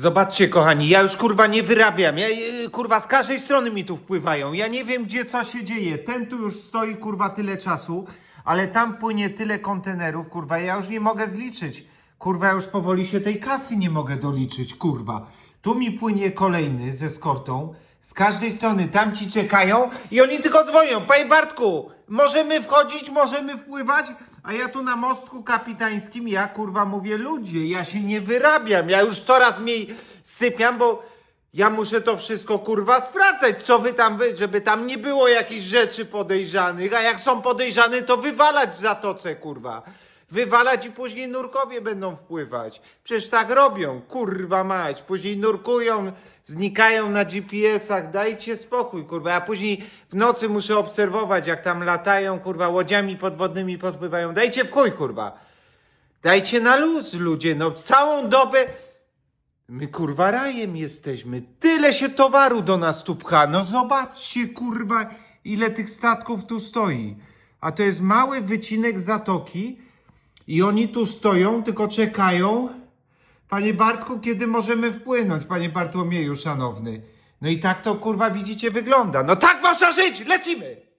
Zobaczcie, kochani, ja już kurwa nie wyrabiam. Ja, y, kurwa, z każdej strony mi tu wpływają. Ja nie wiem, gdzie co się dzieje. Ten tu już stoi, kurwa, tyle czasu, ale tam płynie tyle kontenerów, kurwa, ja już nie mogę zliczyć. Kurwa, ja już powoli się tej kasy nie mogę doliczyć, kurwa. Tu mi płynie kolejny ze skortą. Z każdej strony tam ci czekają i oni tylko dzwonią. Panie Bartku, możemy wchodzić, możemy wpływać? A ja tu na mostku kapitańskim, ja kurwa mówię, ludzie, ja się nie wyrabiam. Ja już coraz mniej sypiam, bo ja muszę to wszystko kurwa sprawdzać. Co wy tam, wy, żeby tam nie było jakichś rzeczy podejrzanych, a jak są podejrzane, to wywalać w zatoce, kurwa. Wywalać i później nurkowie będą wpływać. Przecież tak robią, kurwa mać. Później nurkują, znikają na GPS-ach. Dajcie spokój, kurwa. A później w nocy muszę obserwować, jak tam latają, kurwa, łodziami podwodnymi podpływają. Dajcie w chuj, kurwa. Dajcie na luz, ludzie. No całą dobę... My kurwa rajem jesteśmy. Tyle się towaru do nas tu pcha. No zobaczcie kurwa ile tych statków tu stoi. A to jest mały wycinek zatoki i oni tu stoją, tylko czekają. Panie Bartku, kiedy możemy wpłynąć, panie Bartłomieju szanowny? No i tak to kurwa widzicie wygląda. No tak można żyć! Lecimy!